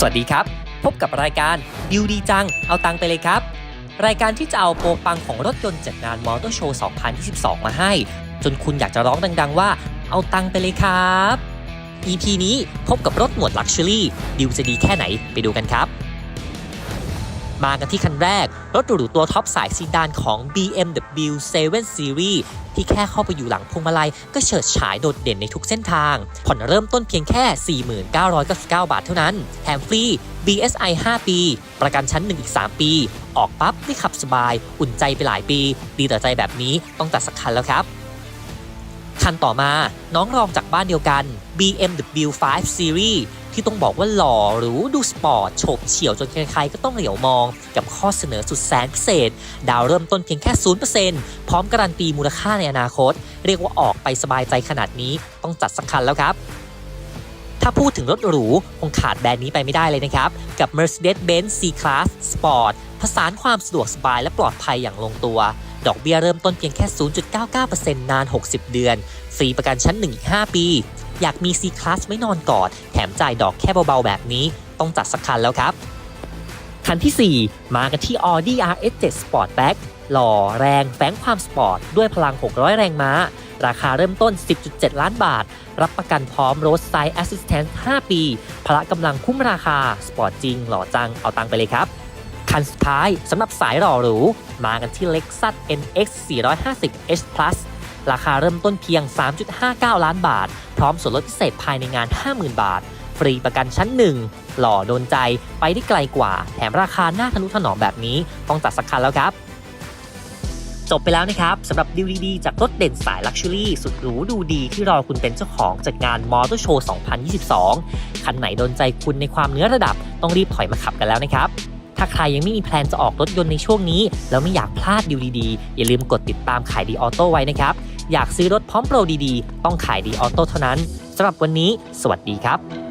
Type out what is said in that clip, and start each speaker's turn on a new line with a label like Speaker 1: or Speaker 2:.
Speaker 1: สวัสดีครับ พบกับรายการดิวดีจัง เอาตังไปเลยครับ รายการที่จะเอาโปรปังของรถยนต์จัดงานมอเตอร์โชว์2022 มาให้ จนคุณอยากจะร้องดัง ๆ ว่า เอาตังไปเลยครับ EP นี้พบกับรถหมวดลักชัวรี่ดิวจะดีแค่ไหนไปดูกันครับ มากันที่คันแรก รถหรูตัวท็อปสายซีดานของ BMW 7 Series ที่แค่เข้าไปอยู่หลังพวงมาลัย ก็เฉิดฉายโดดเด่นในทุกเส้นทาง ผ่อนเริ่มต้นเพียงแค่ 4999 บาทเท่านั้น แถมฟรี BSI 5 ปี ประกันชั้น 1 อีก 3 ปี ออกปั๊บได้ขับสบาย อุ่นใจไปหลายปี ดีต่อใจแบบนี้ต้องจัดสักคันแล้วครับ คันต่อมาน้องรองจากบ้านเดียวกัน BMW 5 Series ที่ต้องบอกว่าหล่อหรูดูสปอร์ตโฉบเฉี่ยวจนใครๆก็ต้องเหลียวมอง กับข้อเสนอสุดแสนพิเศษ ดาวเริ่มต้นเพียงแค่ 0%พร้อมการันตีมูลค่าในอนาคต เรียกว่าออกไปสบายใจขนาดนี้ต้องจัดสักคันแล้วครับถ้าพูดถึงรถหรู คงขาดแบรนด์นี้ไปไม่ได้เลยนะครับ กับ Mercedes-Benz C-Class Sport ผสานความสะดวกสบายและปลอดภัยอย่างลงตัว ดอกเบี้ยเริ่มต้นเพียงแค่ 0.99%นาน 60 เดือน ฟรีประกันชั้น 1 อีก 5 ปี อยากมี C-Class ไม่นอนกอด แถมจ่ายดอกแค่เบาๆ แบบนี้ ต้องจัดสักคันแล้วครับ คันที่ 4 มากันที่ Audi RS7 Sportback หล่อแรงแฝงความสปอร์ต ด้วยพลัง 600 แรงม้า ราคาเริ่มต้น 10.7 ล้านบาท รับประกันพร้อม Roadside Assistance 5ปี พละกำลังคุ้มราคา สปอร์ตจริง หล่อจัง เอาตังไปเลยครับ คันสุดท้ายสำหรับสายหล่อหรู มากันที่ Lexus NX 450 H Plus ราคาเริ่มต้นเพียง 3.59 ล้านบาท พร้อมส่วนลดพิเศษภายในงาน 50,000 บาท ฟรีประกันชั้น 1 หล่อโดนใจไปได้ไกลกว่า แถมราคาหน้าทะนุถนอมแบบนี้ ต้องจัดสักคันแล้วครับ จบไปแล้วนะครับสำหรับดีวดีจากรถเด่นสายลักชัวรี่สุดหรูดูดีที่รอคุณเป็นเจ้าของจากงานมอเตอร์โชว์ 2022 คันไหนโดนใจคุณในความเนื้อระดับต้องรีบถอยมาขับกันแล้วนะครับ ถ้าใครยังไม่มีแพลนจะออกรถยนต์ในช่วงนี้ แล้วไม่อยากพลาดดีลดีๆ อย่าลืมกดติดตามขายดีออโต้ไว้นะครับ อยากซื้อรถพร้อมโปรดีๆ ต้องขายดีออโต้เท่านั้นสำหรับวันนี้ สวัสดีครับ